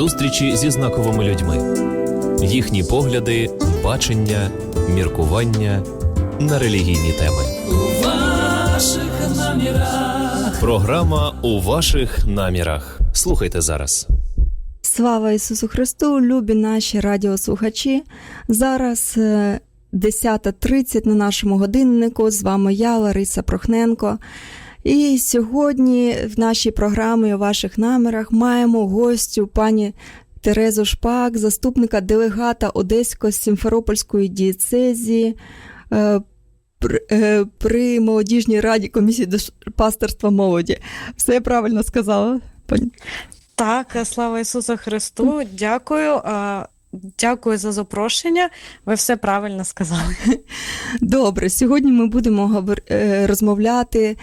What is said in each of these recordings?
Зустрічі зі знаковими людьми, їхні погляди, бачення, міркування на релігійні теми. У ваших намірах. Програма у ваших намірах. Слухайте зараз. Слава Ісусу Христу, любі наші радіослухачі. Зараз е, 10.30 на нашому годиннику. З вами я, Лариса Прохненко. І сьогодні в нашій програмі у ваших намірах маємо гостю пані Терезу Шпак, заступника делегата Одесько-Сімферопольської дієцезії. е, при- е, молодіжній раді комісії пасторства молоді. Все я правильно сказала? пані? Так, слава Ісусу Христу. Дякую. е, Дякую за запрошення. Ви все правильно сказали. Добре, сьогодні ми будемо е, розмовляти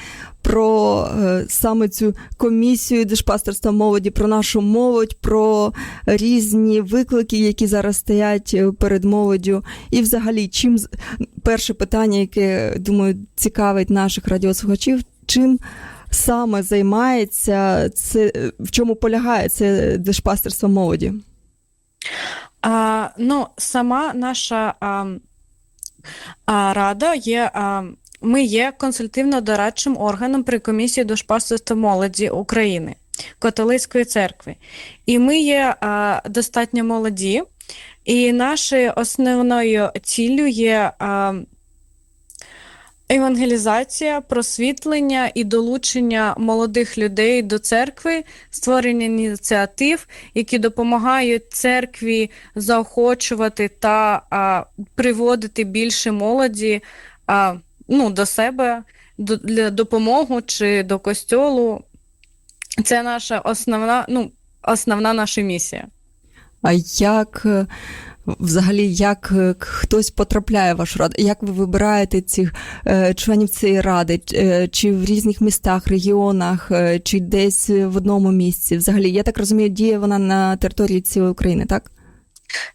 про е, саме цю комісію дешпастерства молоді, про нашу молодь, про різні виклики, які зараз стоять е, перед молоддю. І взагалі, чим перше питання, яке думаю цікавить наших радіослухачів, чим саме займається це, е, в чому полягає це дешпастерство молоді? А, ну, сама наша а, а, рада є. А, ми є консультативно-дорадчим органом при комісії душпастерства молоді України католицької церкви. І ми є а, достатньо молоді, і нашою основною ціллю є а, евангелізація, просвітлення і долучення молодих людей до церкви, створення ініціатив, які допомагають церкві заохочувати та а, приводити більше молоді а, ну, до себе до, для допомоги чи до костьолу. Це наша основна, ну, основна наша місія. А як е, взагалі як е, хтось потрапляє в вашу раду? Як ви вибираєте цих е, членів цієї ради? Чи в різних містах, регіонах, чи десь в одному місці? Взагалі, я так розумію, діє вона на території цілої України, так?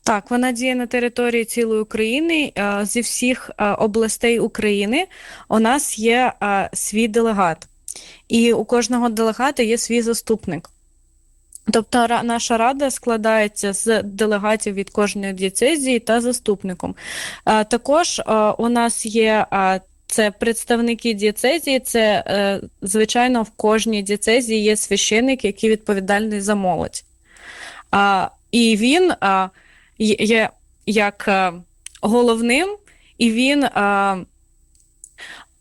Так, вона діє на території цілої України. Е, Зі всіх е, областей України у нас є е, свій делегат, і у кожного делегата є свій заступник. Тобто наша рада складається з делегатів від кожної дієцезії та заступником. Також у нас є це представники дієцезії, це звичайно в кожній дієцезії є священик, який відповідальний за молодь. І він є- як головним, і він а,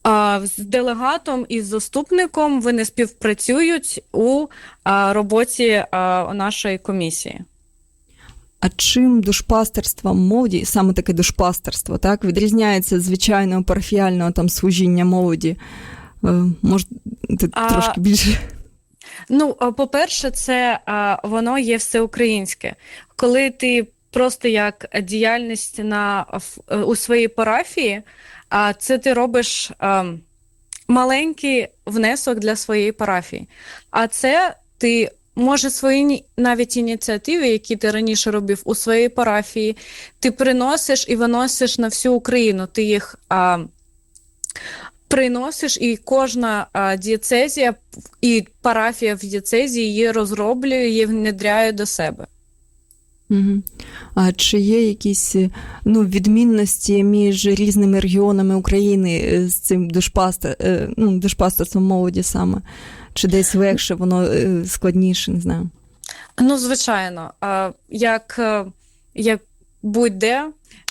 а, з делегатом і з заступником вони співпрацюють у а, роботі а, нашої комісії. А чим душпастерство молоді, саме таке душпастерство, так, відрізняється звичайного парафіального там служіння молоді? Е, Може, ти А, трошки більше. Ну, по-перше, це воно є всеукраїнське. Коли ти просто як діяльність на, у своїй парафії, а це ти робиш а, маленький внесок для своєї парафії. А це ти може свої навіть ініціативи, які ти раніше робив у своїй парафії, ти приносиш і виносиш на всю Україну. Ти їх а, приносиш, і кожна а, дієцезія і парафія в дієцезії її розроблює, її внедряє до себе. Угу. А чи є якісь е, ну, відмінності між різними регіонами України е, з цим душпастер, е, ну, душпастерством молоді саме? Чи десь легше, воно складніше, не знаю. Ну, звичайно, як, як будь-де,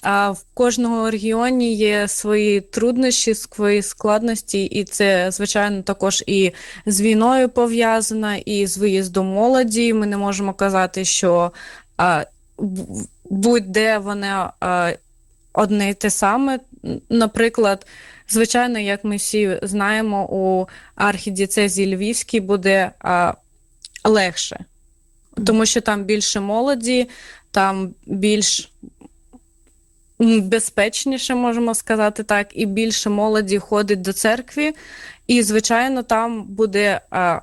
в кожного регіоні є свої труднощі, свої складності, і це, звичайно, також і з війною пов'язано, і з виїздом молоді. Ми не можемо казати, що будь-де вони одне й те саме. Наприклад, звичайно, як ми всі знаємо, у архідіцезії Львівській буде легше тому що там більше молоді, там більш безпечніше, можемо сказати так, і більше молоді ходить до церкви. І, звичайно, там буде. А,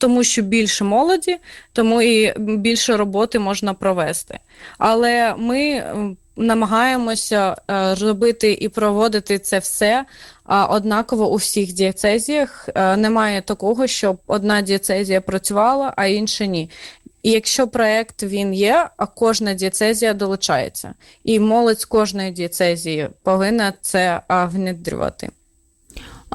тому що більше молоді, тому і більше роботи можна провести. Але ми намагаємося е, робити і проводити це все однаково у всіх дієцезіях. Е, Немає такого, щоб одна дієцезія працювала, а інша ні. І якщо проект він є, а кожна дієцезія долучається. І молодь з кожної дієцезії повинна це внедрювати.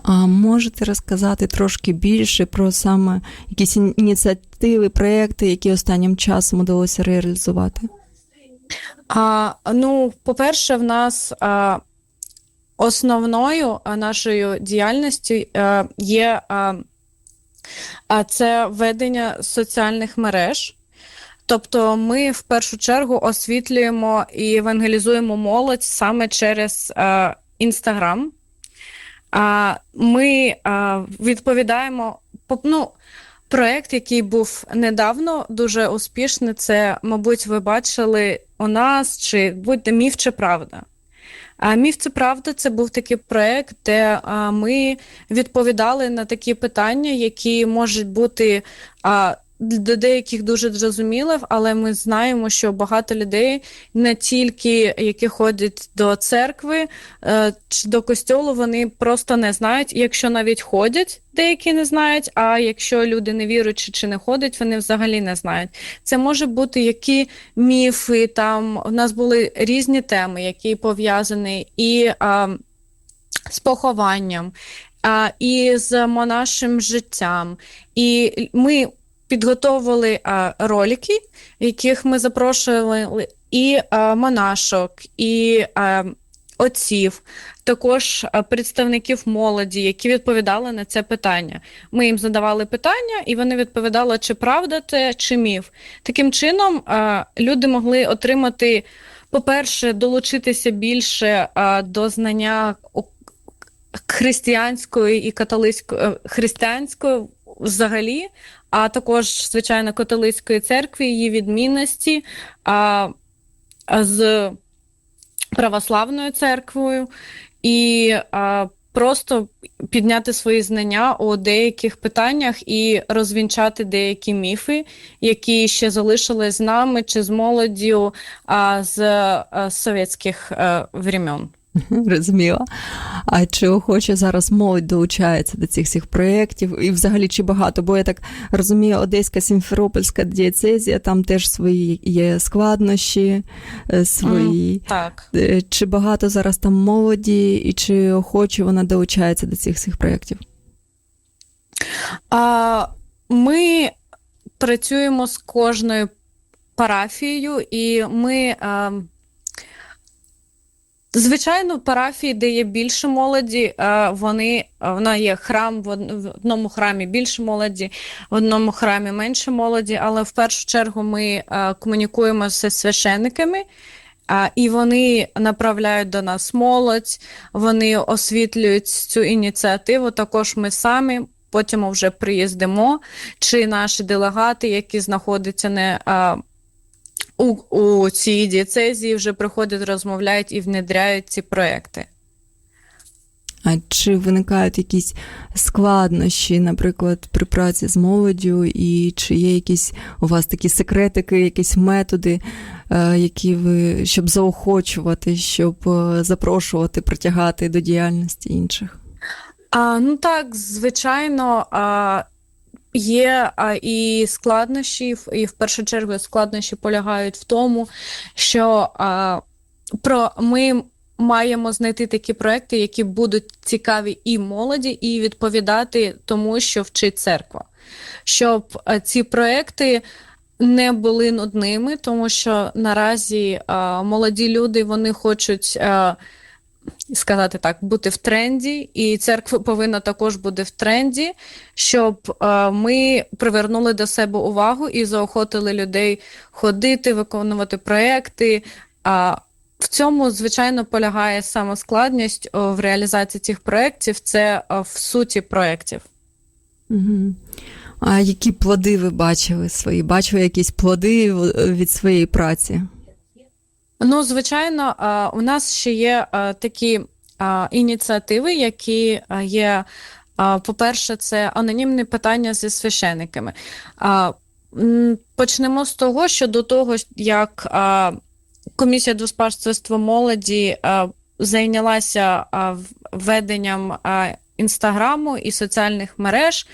А можете розказати трошки більше про саме якісь ініціативи, проекти, які останнім часом удалося реалізувати? А, ну, по-перше, в нас а, основною нашою діяльністю а, є а, а, це ведення соціальних мереж. Тобто ми в першу чергу освітлюємо і евангелізуємо молодь саме через Інстаграм. Ми відповідаємо по- ну, проект, який був недавно дуже успішний. Це, мабуть, ви бачили у нас, чи будь міф чи правда. Міф це правда, це був такий проект, де ми відповідали на такі питання, які можуть бути до деяких дуже зрозумілих, але ми знаємо, що багато людей не тільки які ходять до церкви е, чи до костьолу, вони просто не знають. Якщо навіть ходять, деякі не знають. А якщо люди не віруючи чи не ходять, вони взагалі не знають. Це може бути які міфи. Там у нас були різні теми, які пов'язані і а, з похованням, а, і з монашим життям. І ми підготовили ролики, яких ми запрошували і монашок, і отців, також представників молоді, які відповідали на це питання. Ми їм задавали питання, і вони відповідали, чи правда це, чи міф. Таким чином, люди могли отримати, по-перше, долучитися більше до знання християнської і католицької е, християнської взагалі, а також, звичайно, католицької церкви, її відмінності а, з православною церквою і а, просто підняти свої знання у деяких питаннях і розвінчати деякі міфи, які ще залишились з нами чи з молоддю а, з а, совєтських а, времен. Розуміла. А чи охоче зараз молодь долучається до цих всіх проєктів? І взагалі чи багато? Бо я так розумію, Одеська Сімферопольська дієцезія, там теж свої є складнощі, е, свої. Так. Е, Чи багато зараз там молоді, і чи охоче вона долучається до цих всіх проєктів? А, ми працюємо з кожною парафією, і ми. А, Звичайно, парафії, де є більше молоді, вони вона є храм в одному храмі більше молоді, в одному храмі менше молоді. Але в першу чергу ми комунікуємо зі священниками, і вони направляють до нас молодь, вони освітлюють цю ініціативу. Також ми самі. Потім вже приїздимо, чи наші делегати, які знаходяться не у, у цій дієцезії, вже приходять, розмовляють і внедряють ці проекти. А чи виникають якісь складнощі, наприклад, при праці з молоддю, і чи є якісь у вас такі секретики, якісь методи, е, які ви щоб заохочувати, щоб е, запрошувати, притягати до діяльності інших? А, ну так, звичайно, а, є а, і складнощі, і в першу чергу складнощі полягають в тому, що а, про ми маємо знайти такі проекти, які будуть цікаві і молоді, і відповідати тому, що вчить церква. Щоб а, ці проекти не були нудними, тому що наразі а, молоді люди вони хочуть. А, сказати так, бути в тренді, і церква повинна також бути в тренді, щоб е, ми привернули до себе увагу і заохотили людей ходити, виконувати проекти. А в цьому, звичайно, полягає саме складність в реалізації цих проєктів, це о, в суті проєктів. Угу. А які плоди ви бачили свої? Бачили якісь плоди в- від своєї праці? Ну, звичайно, у нас ще є такі ініціативи, які є. По-перше, це анонімні питання зі священиками. Почнемо з того, що до того, як комісія двоспарства молоді зайнялася а, в- веденням інстаграму і соціальних мереж,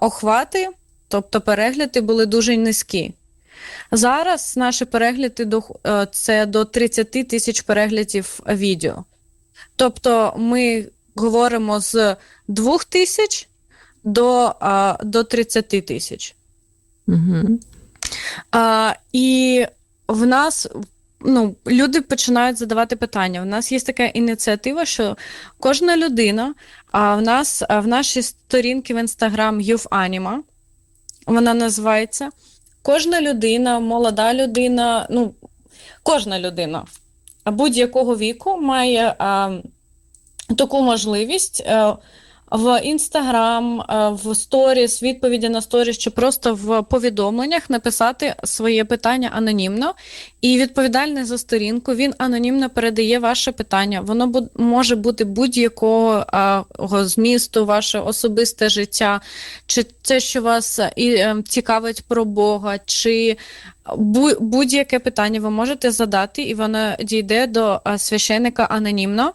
охвати, тобто перегляди, були дуже низькі. Зараз наші перегляди е, це до 30 тисяч переглядів відео. Тобто ми говоримо з 2 тисяч до, до 30 тисяч. Угу. А, і в нас ну, люди починають задавати питання. У нас є така ініціатива, що кожна людина, а в нас в нашій сторінці в інстаграм Youth Anima, вона називається. Кожна людина, молода людина, ну, кожна людина будь-якого віку має а, таку можливість. е, в інстаграм, е, в сторіс, відповіді на сторіс чи просто в повідомленнях написати своє питання анонімно, і відповідальний за сторінку він анонімно передає ваше питання. Воно може бути будь-якого змісту, ваше особисте життя, чи те, що вас е, і, е, цікавить про Бога, чи будь-яке питання ви можете задати, і воно дійде до е, священника анонімно.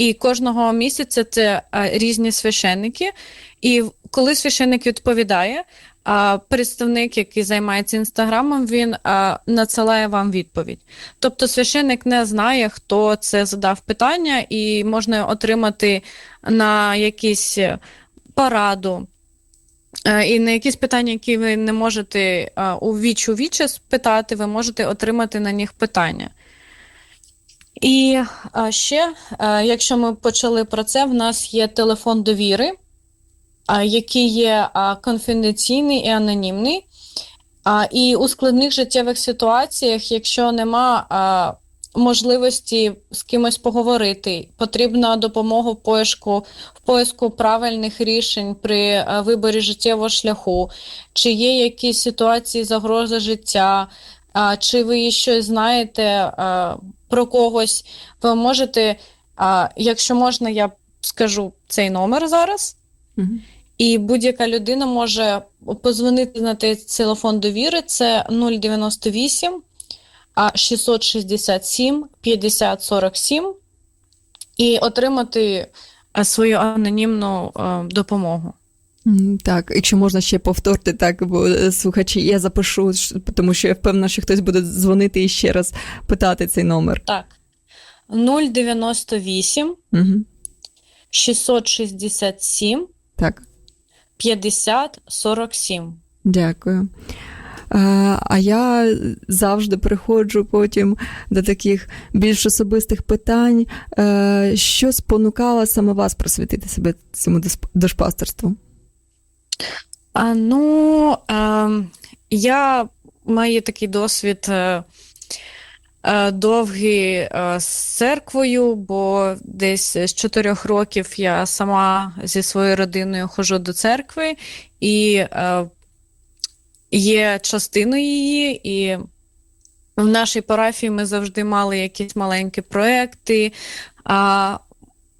І кожного місяця це різні священники. І коли священник відповідає, представник, який займається інстаграмом, він надсилає вам відповідь. Тобто священник не знає, хто це задав питання, і можна отримати на якісь пораду. е, І на якісь питання, які ви не можете у віч у вічі спитати, ви можете отримати на них питання. І ще, е, якщо ми почали про це, в нас є телефон довіри, який є конфіденційний і анонімний. І у складних життєвих ситуаціях, якщо нема можливості з кимось поговорити, потрібна допомога в поиску, в поиску правильних рішень при виборі життєвого шляху, чи є якісь ситуації загрози життя, чи ви щось знаєте про когось, ви можете, а, якщо можна, я скажу цей номер зараз. Угу. І будь-яка людина може позвонити на той телефон довіри. Це 098 а 667 50 47 і отримати свою анонімну допомогу. Так, якщо можна ще повторити, так, бо е, слухачі, я запишу, тому що я впевнена, що хтось буде дзвонити і ще раз питати цей номер. Так. 098 Угу. 667 Так, 50 47. дякую. А я завжди приходжу потім до таких більш особистих питань. Е, Що спонукало саме вас просвітити себе цьому дошпастерству? Ну, е, я маю такий досвід е, е, довгий е, з церквою, бо десь з чотирьох років я сама зі своєю родиною ходжу до церкви і є частиною її, і в нашій парафії ми завжди мали якісь маленькі проекти. А,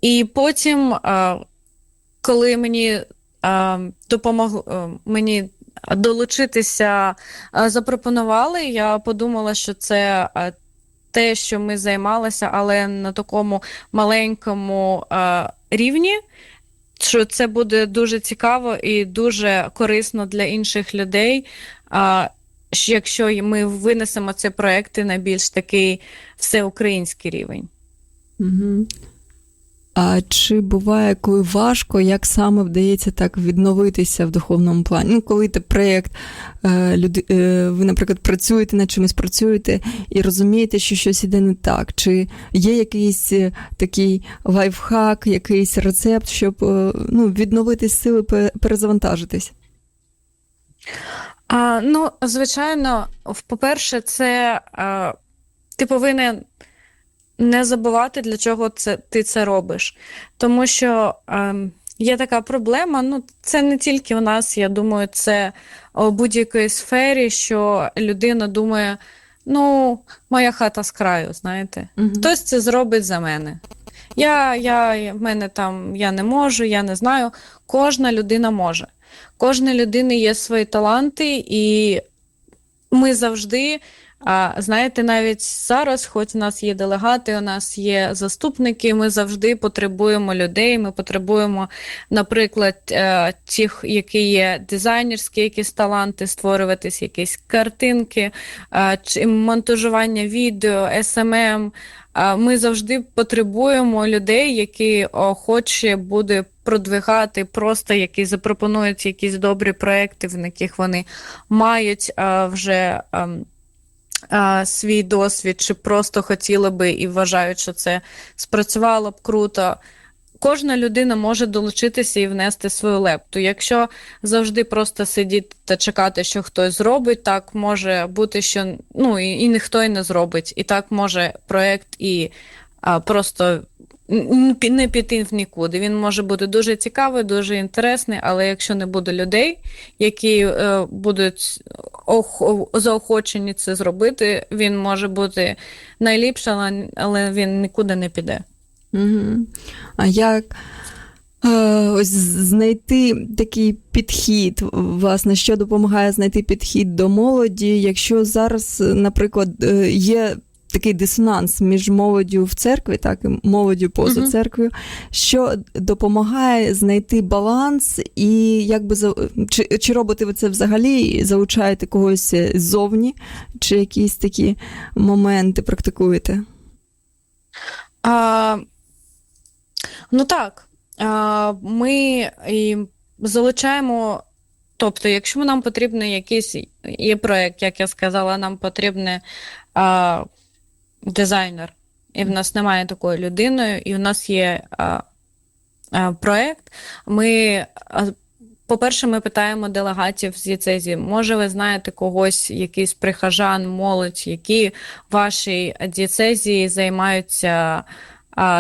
і потім, а, коли мені а, допомог е, мені долучитися, запропонували. Я подумала, що це те, що ми займалися, але на такому маленькому рівні. Що це буде дуже цікаво і дуже корисно для інших людей, якщо ми винесемо ці проекти на більш такий всеукраїнський рівень. Угу. А чи буває, коли важко, як саме вдається так відновитися в духовному плані? Ну, коли ти проєкт, е, люди, е, ви, наприклад, працюєте над чимось працюєте і розумієте, що щось іде не так? Чи є якийсь е, такий лайфхак, якийсь рецепт, щоб ну, відновити сили, перезавантажитись? А, ну, звичайно, по-перше, це а, ти повинен не забувати, для чого це, ти це робиш. Тому що ем, є така проблема, ну, це не тільки у нас, я думаю, це у будь-якій сфері, що людина думає, ну, моя хата з краю, знаєте. Мгм. Хтось це зробить за мене. Я, я, в мене там, я не можу, я не знаю. Кожна людина може. Кожна людина є свої таланти, і ми завжди. А знаєте, навіть зараз, хоч у нас є делегати, у нас є заступники, ми завжди потребуємо людей. Ми потребуємо, наприклад, е, тих, які є дизайнерські, якісь таланти, створюватись якісь картинки, чи монтажування відео. А Ми завжди потребуємо людей, які охоче буде продвигати, просто які запропонують якісь добрі проекти, в яких вони мають вже. А, свій досвід, чи просто хотіли би і вважають, що це спрацювало б круто. Кожна людина може долучитися і внести свою лепту. Якщо завжди просто сидіти та чекати, що хтось зробить, так може бути, що ну і, і ніхто і не зробить. І так може проект і а, просто не піти в нікуди. Він може бути дуже цікавий, дуже інтересний, але якщо не буде людей, які е, будуть ох- заохочені це зробити, він може бути найліпшим, але- він нікуди не піде. А як е, ось знайти такий підхід, власне, що допомагає знайти підхід до молоді, якщо зараз, наприклад, е, є такий дисонанс між молоддю в церкві, так і молоддю поза церквою, що допомагає знайти баланс, і якби чи, чи робите ви це взагалі, і залучаєте когось ззовні, чи якісь такі моменти практикуєте? А, ну так, а, ми і залучаємо. Тобто, якщо нам потрібен якийсь є проєкт, як я сказала, нам потрібен а, дизайнер, і в нас немає такої людини, і в нас є а, а, проєкт. Ми, по-перше, ми питаємо делегатів з ЄЦЕЗІ, може, ви знаєте когось, якийсь прихожан, молодь, які в вашій дієцезії займаються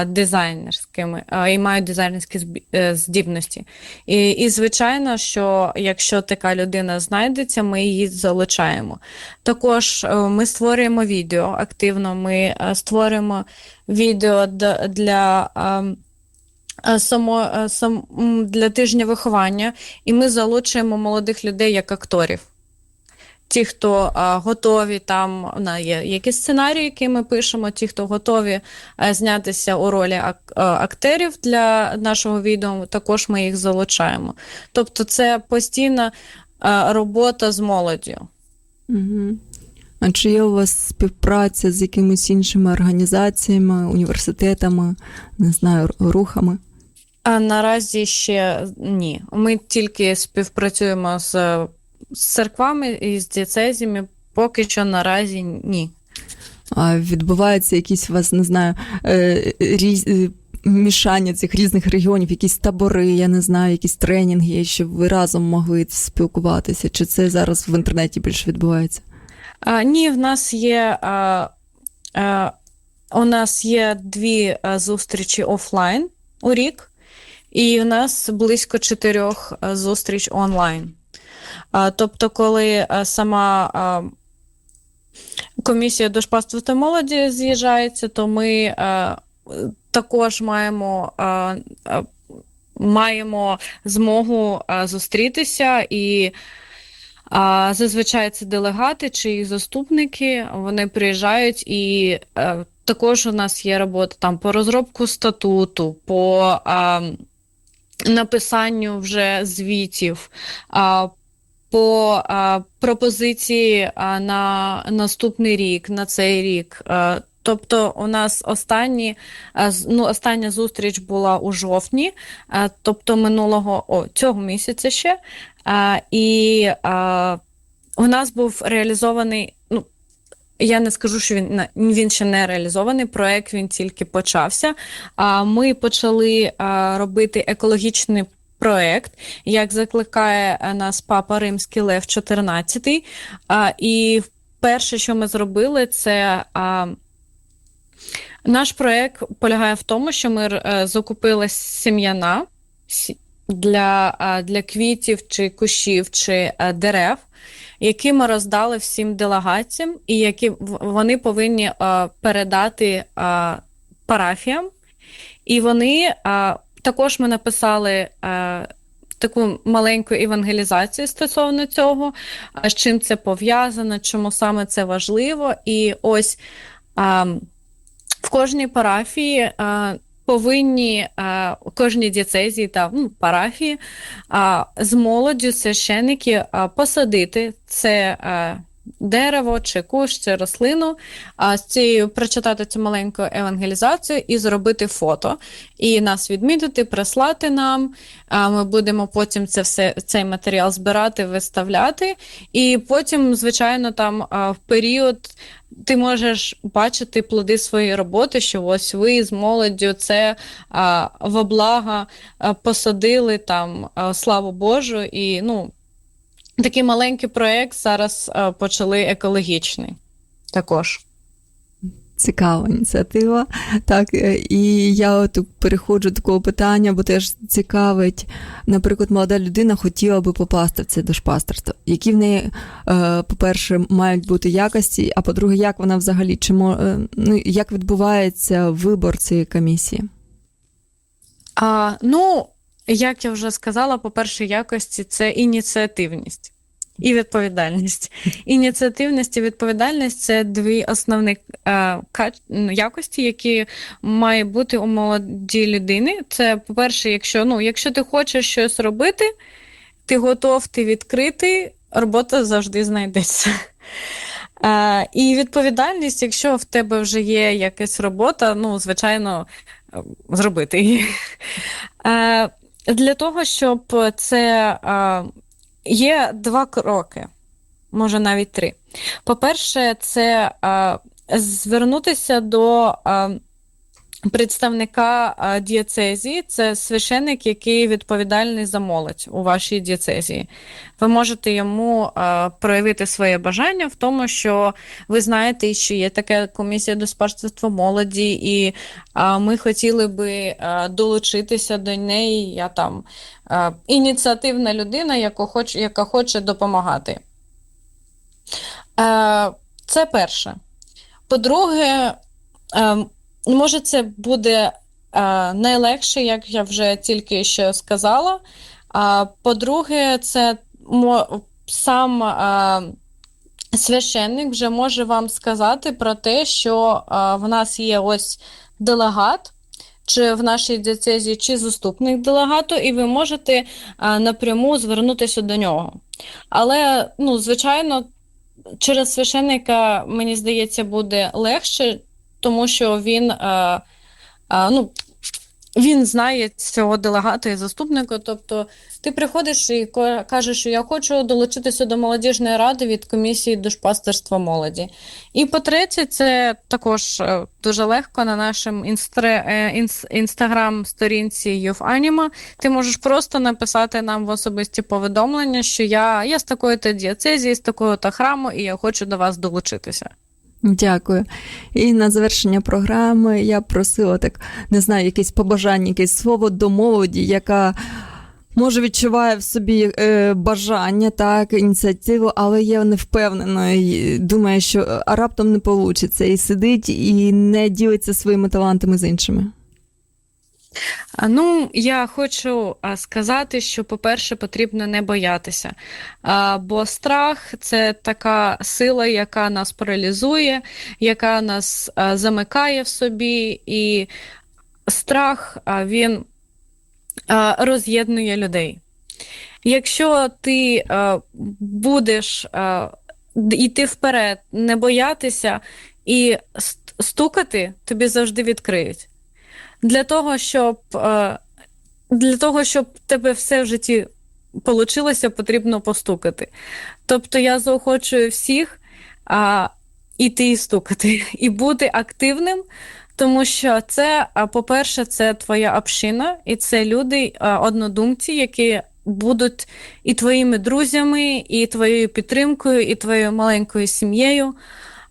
дизайнерськими і мають дизайнерські е, здібності. І, і звичайно, що якщо така людина знайдеться, ми її залучаємо. Також е, ми створюємо відео активно. Ми е, створюємо відео для. Само, сам, для тижня виховання, і ми залучуємо молодих людей як акторів. Ті, хто а, готові, там на, є якісь сценарії, які ми пишемо, ті, хто готові а, знятися у ролі ак- а, акторів для нашого відео, також ми їх залучаємо. Тобто це постійна а, робота з молоддю. Угу. А чи є у вас співпраця з якимись іншими організаціями, університетами, не знаю, рухами? А наразі ще ні. Ми тільки співпрацюємо з, з церквами і з дієцезіями. Поки що наразі ні. А відбуваються якісь у вас, не знаю, е, різ... е, мішання цих різних регіонів, якісь табори, я не знаю, якісь тренінги, щоб ви разом могли спілкуватися? Чи це зараз в інтернеті більше відбувається? А, ні, в нас є. А, а, у нас є дві зустрічі офлайн у рік, і у нас близько чотирьох зустріч онлайн. А, тобто, коли сама а, комісія дошпасту та молоді з'їжджається, то ми також маємо. А, а, Маємо змогу а, зустрітися і а, зазвичай це делегати чи їх заступники. Вони приїжджають, і е, також у нас є робота там по розробку статуту, по а, написанню вже звітів, а, по а, пропозиції а, на наступний рік, на цей рік. А, Тобто у нас останні, ну, остання зустріч була у жовтні, тобто минулого о, цього місяця ще. І а, у нас був реалізований. Ну, я не скажу, що він він ще не реалізований. Проект він тільки почався. А ми почали робити екологічний проект, як закликає е, нас папа Римський Лев 14. А, і перше, що ми зробили, це. А, наш проект полягає в тому, що ми е, закупили сім'яна для, для квітів чи кущів чи е, дерев, які ми роздали всім делегаціям, і які вони повинні передати парафіям. І вони також ми написали е, таку маленьку евангелізацію стосовно цього, з чим це пов'язано, чому саме це важливо. І ось а, в кожній парафії. А, Повинні у кожній дієцезії та ну, парафії а, з молоддю священники а, посадити це а, дерево чи кущ, чи рослину, а з цією прочитати цю маленьку евангелізацію і зробити фото, і нас відмітити, прислати нам. А ми будемо потім це все цей матеріал збирати, виставляти. І потім, звичайно, там в період ти можеш бачити плоди своєї роботи, що ось ви з молоддю це а, во благо а, посадили там, а, славу Божу, і ну. Такий маленький проєкт зараз а, почали екологічний також. Цікава ініціатива. Так, е, і я от переходжу до такого питання, бо теж цікавить, наприклад, молода людина хотіла би попасти в це душпастерство. Які в неї, е, по-перше, мають бути якості, а по-друге, як вона взагалі чи е, ну, як відбувається вибор цієї комісії? А, ну, як я вже сказала, по-перше, якості це ініціативність і відповідальність. Ініціативність і відповідальність це дві основні е, ну, якості, які має бути у молодій людини. Це, по-перше, якщо, ну, якщо ти хочеш щось робити, ти готов, ти відкритий, робота завжди знайдеться. Е, і відповідальність, якщо в тебе вже є якась робота, ну, звичайно, е, зробити її. Е, для того, щоб це е, є два кроки, може навіть три. По-перше, це е, звернутися до е, представника дієцезії, це священик, який відповідальний за молодь у вашій дієцезії. Ви можете йому е, проявити своє бажання в тому, що ви знаєте, що є така комісія до спарства молоді, і е, ми хотіли би е, долучитися до неї. Я там е, ініціативна людина, яка хоче, яка хоче допомагати. Е, це перше. По-друге, е, може, це буде е, найлегше, як я вже тільки що сказала. А по-друге, це сам е, священник вже може вам сказати про те, що е, в нас є ось делегат. Чи в нашій дієцезії, чи заступник делегату, і ви можете а, напряму звернутися до нього. Але, ну, звичайно, через священника, мені здається, буде легше, тому що він, а, а, ну, він знає цього делегата і заступника. Тобто ти приходиш і кажеш, що я хочу долучитися до молодіжної ради від комісії душпастерства молоді. І по-третє, це також е, дуже легко на нашому е, інс, інстаграм-сторінці YouthAnima. Ти можеш просто написати нам в особисті повідомлення, що я, я з такої-то дієцезії, з такого-то храму, і я хочу до вас долучитися. Дякую. І на завершення програми я просила так, не знаю, якесь побажання, якесь слово до молоді, яка може відчуває в собі е, бажання, так, ініціативу, але є невпевненою, думає, що раптом не вийде, і сидить і не ділиться своїми талантами з іншими. Ну, я хочу сказати, що, по-перше, потрібно не боятися. Бо страх це така сила, яка нас паралізує, яка нас замикає в собі, і страх він роз'єднує людей. Якщо ти будеш йти вперед, не боятися і стукати, тобі завжди відкриють. Для того, щоб е, для того, щоб тебе все в житті получилося, потрібно постукати. Тобто я заохочую всіх а, іти і стукати, і бути активним, тому що це, по-перше, це твоя община, і це люди, однодумці, які будуть і твоїми друзями, і твоєю підтримкою, і твоєю маленькою сім'єю.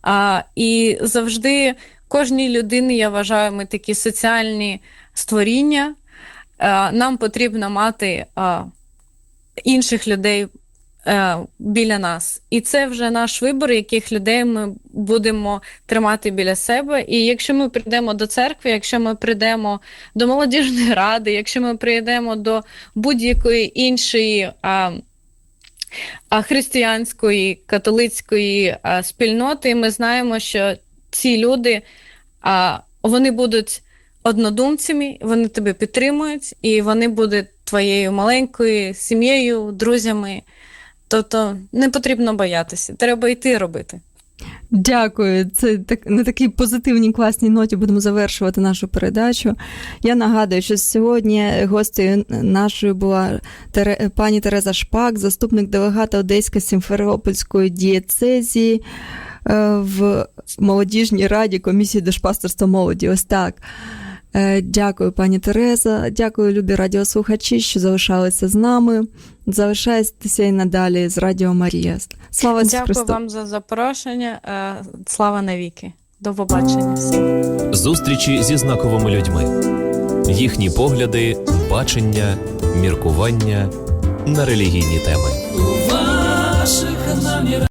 А, і завжди кожній людині, я вважаю, ми такі соціальні створіння. Е, Нам потрібно мати е, інших людей е, біля нас. І це вже наш вибор, яких людей ми будемо тримати біля себе. І якщо ми прийдемо до церкви, якщо ми прийдемо до молодіжної ради, якщо ми прийдемо до будь-якої іншої християнської, католицької спільноти, ми знаємо, що ці люди а, вони будуть однодумцями, вони тебе підтримують, і вони будуть твоєю маленькою сім'єю, друзями. Тобто не потрібно боятися, треба йти робити. Дякую. Це так на такій позитивній класній ноті будемо завершувати нашу передачу. Я нагадую, що сьогодні гостею нашою була Тере- пані Тереза Шпак, заступник делегата Одеської Сімферопольської дієцезії в молодіжній раді комісії душпастерства молоді. Ось так. Е, Дякую, пані Тереза. Дякую, любі радіослухачі, що залишалися з нами. Залишайтеся і надалі з Радіо Марія. Слава Дякую Христу! вам за запрошення. Е, Слава навіки. До побачення всім. Зустрічі зі знаковими людьми, їхні погляди, бачення, міркування на релігійні теми. У ваших намірах.